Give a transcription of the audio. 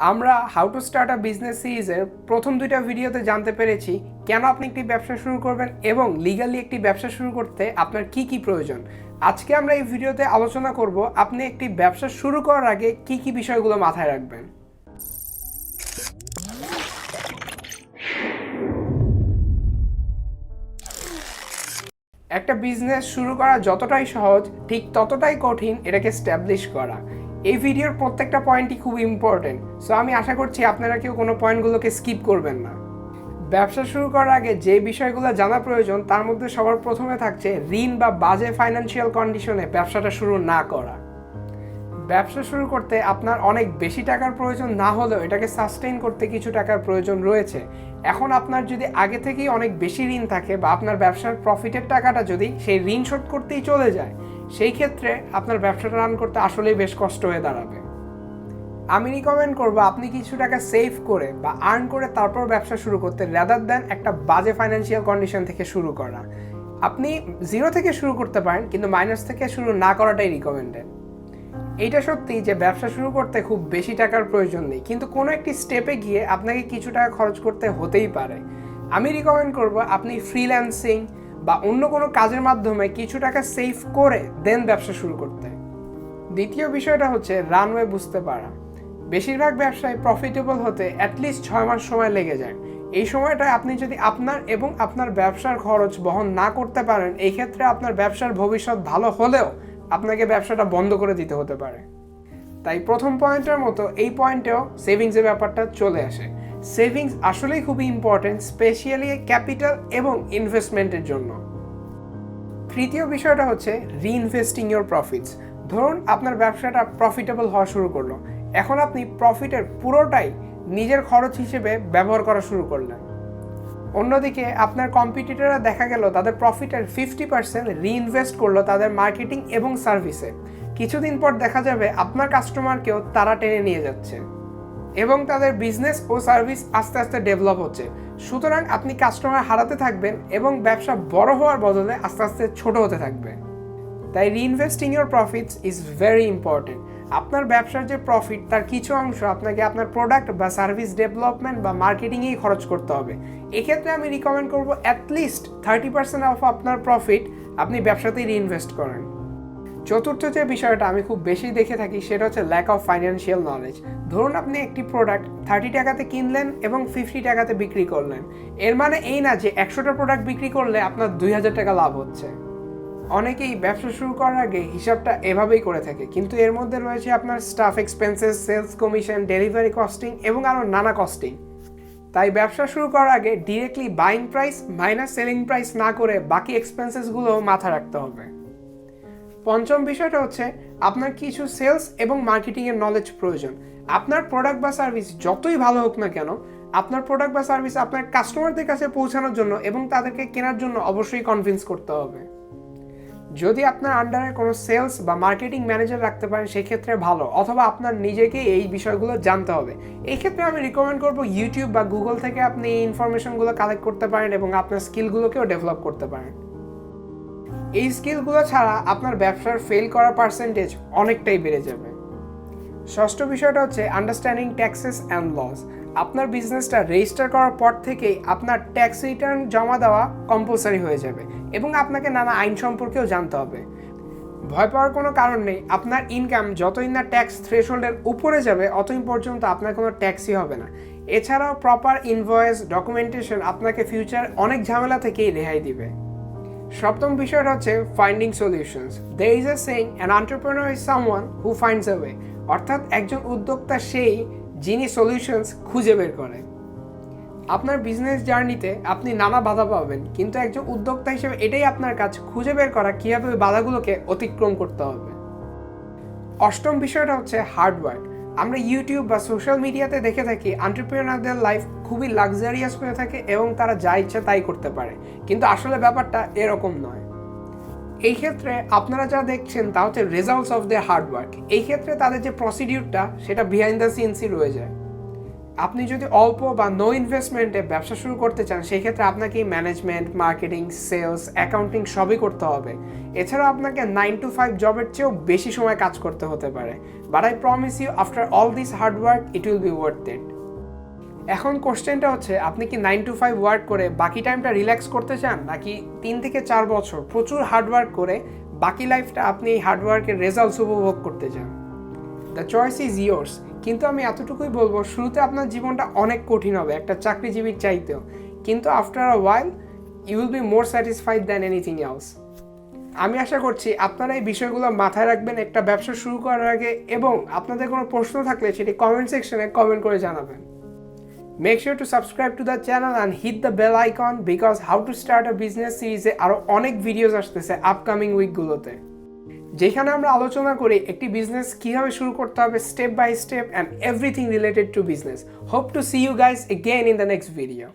আমরা how to start a business সিরিজের প্রথম দুইটা ভিডিওতে জানতে পেরেছি কেন আপনি একটি ব্যবসা শুরু করবেন এবং লিগালি একটি ব্যবসা শুরু করতে আপনার কি কি প্রয়োজন। আজকে আমরা এই ভিডিওতে আলোচনা করব আপনি একটি ব্যবসা শুরু করার আগে কি কি বিষয়গুলো মাথায় রাখবেন। একটা বিজনেস শুরু করা যতটাই সহজ, ঠিক ততটাই কঠিন এটাকে স্ট্যাবলিশ করা। এই ভিডিওর প্রত্যেকটা পয়েন্টই খুব ইম্পর্টেন্ট সো আমি আশা করছি আপনারা কেউ কোনো পয়েন্টগুলোকে স্কিপ করবেন না। ব্যবসা শুরু করার আগে যে বিষয়গুলো জানা প্রয়োজন, তার মধ্যে সবার প্রথমে থাকছে ঋণ বা বাজে ফাইন্যান্সিয়াল কন্ডিশনে ব্যবসাটা শুরু না করা। ব্যবসা শুরু করতে আপনার অনেক বেশি টাকার প্রয়োজন না হলেও এটাকে সাস্টেইন করতে কিছু টাকার প্রয়োজন রয়েছে। এখন আপনার যদি আগে থেকেই অনেক বেশি ঋণ থাকে বা আপনার ব্যবসার প্রফিটের টাকাটা যদি সেই ঋণ শোধ করতেই চলে যায়, সেই ক্ষেত্রে আপনার ব্যবসাটা রান করতে আসলেই বেশ কষ্ট হয়ে দাঁড়াবে। আমি রিকমেন্ড করব আপনি কিছু টাকা সেভ করে বা আর্ন করে তারপর ব্যবসা শুরু করতে রাদার দেন একটা বাজে ফাইন্যান্সিয়াল কন্ডিশন থেকে শুরু করা। আপনি জিরো থেকে শুরু করতে পারেন, কিন্তু মাইনাস থেকে শুরু না করাটাই রিকমেন্ডেড এইটা সত্যি যে ব্যবসা শুরু করতে খুব বেশি টাকার প্রয়োজন নেই। কিন্তু কোনো একটি স্টেপে গিয়ে আপনাকে কিছু টাকা খরচ করতে হতেই পারে। আমি রিকমেন্ড করব আপনি ফ্রিল্যান্সিং বা অন্য কোনো কাজের মাধ্যমে কিছু টাকা সেভ করে দেন ব্যবসা শুরু করতে। দ্বিতীয় বিষয়টা হচ্ছে রানওয়ে বুঝতে পারা। বেশিরভাগ ব্যবসায় প্রফিটেবল হতে অ্যাটলিস্ট ছয় মাস সময় লেগে যায়। এই সময়টায় আপনি যদি আপনার এবং আপনার ব্যবসার খরচ বহন না করতে পারেন এই ক্ষেত্রে আপনার ব্যবসার ভবিষ্যৎ ভালো হলেও আপনাকে ব্যবসাটা বন্ধ করে দিতে হতে পারে। তাই প্রথম পয়েন্টের মতো এই পয়েন্টেও সেভিংসের ব্যাপারটা চলে আসে। সেভিংস আসলেই খুবই ইম্পর্টেন্ট স্পেশালি ক্যাপিটাল এবং ইনভেস্টমেন্টের জন্য। তৃতীয় বিষয়টা হচ্ছে রিইনভেস্টিং ইউর প্রফিটস ধরুন আপনার ব্যবসাটা প্রফিটেবল হওয়া শুরু করল। এখন আপনি প্রফিটের পুরোটাই নিজের খরচ হিসেবে ব্যবহার করা শুরু করলেন। অন্যদিকে আপনার কম্পিটিটররা দেখা গেল, তাদের প্রফিটের ফিফটি পার্সেন্ট রিইনভেস্ট করল তাদের মার্কেটিং এবং সার্ভিসে কিছুদিন পর দেখা যাবে আপনার কাস্টমারকেও তারা টেনে নিয়ে যাচ্ছে এবং তাদের বিজনেস ও সার্ভিস আস্তে আস্তে ডেভেলপ হচ্ছে। সুতরাং আপনি কাস্টমার হারাতে থাকবেন এবং ব্যবসা বড় হওয়ার বদলে আস্তে আস্তে ছোট হতে থাকবে। তাই reinvesting your profits is very important আপনার ব্যবসার যে প্রফিট তার কিছু অংশ আপনাকে আপনার প্রোডাক্ট বা সার্ভিস ডেভেলপমেন্ট বা মার্কেটিংয়েই খরচ করতে হবে। এক্ষেত্রে আমি রিকমেন্ড করব at least thirty percent of আপনার প্রফিট আপনি ব্যবসাতেই রিইনভেস্ট করেন। চতুর্থ যে বিষয়টা আমি খুব বেশি দেখে থাকি, সেটা হচ্ছে ল্যাক অফ ফাইন্যান্সিয়াল নলেজ ধরুন আপনি একটি প্রোডাক্ট থার্টি টাকাতে কিনলেন এবং ফিফটি টাকাতে বিক্রি করলেন। এর মানে এই না যে একশোটা প্রোডাক্ট বিক্রি করলে আপনার দুই হাজার টাকা লাভ হচ্ছে। অনেকেই ব্যবসা শুরু করার আগে হিসাবটা এভাবেই করে থাকে। কিন্তু এর মধ্যে রয়েছে আপনার staff expenses sales commission delivery costing এবং আরও নানা কস্টিং তাই ব্যবসা শুরু করার আগে directly buying price minus selling price না করে বাকি এক্সপেন্সেসগুলো মাথা রাখতে হবে। পঞ্চম বিষয়টা হচ্ছে আপনার কিছু সেলস এবং মার্কেটিংয়ের নলেজ প্রয়োজন। আপনার প্রোডাক্ট বা সার্ভিস যতই ভালো হোক না কেন, আপনার প্রোডাক্ট বা সার্ভিস আপনার কাস্টমারদের কাছে পৌঁছানোর জন্য এবং তাদেরকে কেনার জন্য অবশ্যই কনভিন্স করতে হবে। যদি আপনার আন্ডারে কোনো সেলস বা মার্কেটিং ম্যানেজার রাখতে পারেন, সেক্ষেত্রে ভালো। অথবা আপনার নিজেকে এই বিষয়গুলো জানতে হবে। এই ক্ষেত্রে আমি রিকমেন্ড করব ইউটিউব বা গুগল থেকে আপনি এই ইনফরমেশনগুলো কালেক্ট করতে পারেন এবং আপনার স্কিলগুলোকেও ডেভেলপ করতে পারেন। এই স্কিলগুলো ছাড়া আপনার ব্যবসার ফেল করার পার্সেন্টেজ অনেকটাই বেড়ে যাবে। ষষ্ঠ বিষয়টা হচ্ছে আন্ডারস্ট্যান্ডিং ট্যাক্সেস অ্যান্ড লস আপনার বিজনেসটা রেজিস্টার করার পর থেকেই আপনার ট্যাক্স রিটার্ন জমা দেওয়া কম্পালসারি হয়ে যাবে এবং আপনাকে নানা আইন সম্পর্কেও জানতে হবে। ভয় পাওয়ার কোনো কারণ নেই, আপনার ইনকাম যতই না ট্যাক্স থ্রেশহোল্ডের উপরে যাবে, অতই পর্যন্ত আপনার কোনো ট্যাক্সই হবে না। এছাড়াও প্রপার ইনভয়েস ডকুমেন্টেশন আপনাকে ফিউচার অনেক ঝামেলা থেকেই রেহাই দিবে। সপ্তম বিষয়টা হচ্ছে finding solutions there is a saying an entrepreneur is someone who finds a way অর্থাৎ একজন উদ্যোক্তা সেই যিনি সলিউশনস খুঁজে বের করে। আপনার বিজনেস জার্নিতে আপনি নানা বাধা পাবেন, কিন্তু একজন উদ্যোক্তা হিসেবে এটাই আপনার কাজ, খুঁজে বের করা, কীভাবে বাধাগুলোকে অতিক্রম করতে হবে। অষ্টম বিষয়টা হচ্ছে হার্ডওয়ার্ক আমরা ইউটিউব বা সোশ্যাল মিডিয়াতে দেখে থাকি আন্টারপ্রিনারদের লাইফ খুবই লাক্সারিয়াস হয়ে থাকে এবং তারা যা ইচ্ছা তাই করতে পারে। কিন্তু আসলে ব্যাপারটা এরকম নয়। এই ক্ষেত্রে আপনারা যা দেখছেন তা হচ্ছে রেজাল্টস অফ দ্য হার্ডওয়ার্ক এই ক্ষেত্রে তাদের যে প্রসিডিউরটা সেটা বিহাইন্ড দ্য সিনসই রয়ে যায়। আপনি যদি অল্প বা নো ইনভেস্টমেন্টে ব্যবসা শুরু করতে চান, সেই ক্ষেত্রে আপনাকে ম্যানেজমেন্ট মার্কেটিং সেলস অ্যাকাউন্টিং সবই করতে হবে। এছাড়াও আপনাকে নাইন টু ফাইভ জবের চেয়েও বেশি সময় কাজ করতে হতে পারে। But I promise you after all this hard work it will be worth it এখন কোশ্চেনটা হচ্ছে, আপনি কি নাইন টু ফাইভ ওয়ার্ক করে বাকি টাইমটা রিল্যাক্স করতে চান? নাকি তিন থেকে চার বছর প্রচুর হার্ডওয়ার্ক করে বাকি লাইফটা আপনি এই হার্ডওয়ার্কের রেজাল্টস উপভোগ করতে চান? দ্য চয়েস ইজ ইয়োর্স কিন্তু আমি এতটুকুই বলব, শুরুতে আপনার জীবনটা অনেক কঠিন হবে, একটা চাকরিজীবীর চাইতেও। কিন্তু after a while you will be more satisfied than anything else আমি আশা করছি আপনারা এই বিষয়গুলো মাথায় রাখবেন, একটা ব্যবসা শুরু করার আগে, এবং আপনাদের কোনো প্রশ্ন থাকলে সেটি কমেন্ট সেকশনে কমেন্ট করে জানাবেন। Make sure to subscribe to the channel and hit the bell icon because how to start a business সিরিজে আরও অনেক ভিডিওস আসতেছে আপকামিং উইকগুলোতে যেখানে আমরা আলোচনা করি একটি বিজনেস কীভাবে শুরু করতে হবে step by step and everything related to business hope to see you guys again in the next video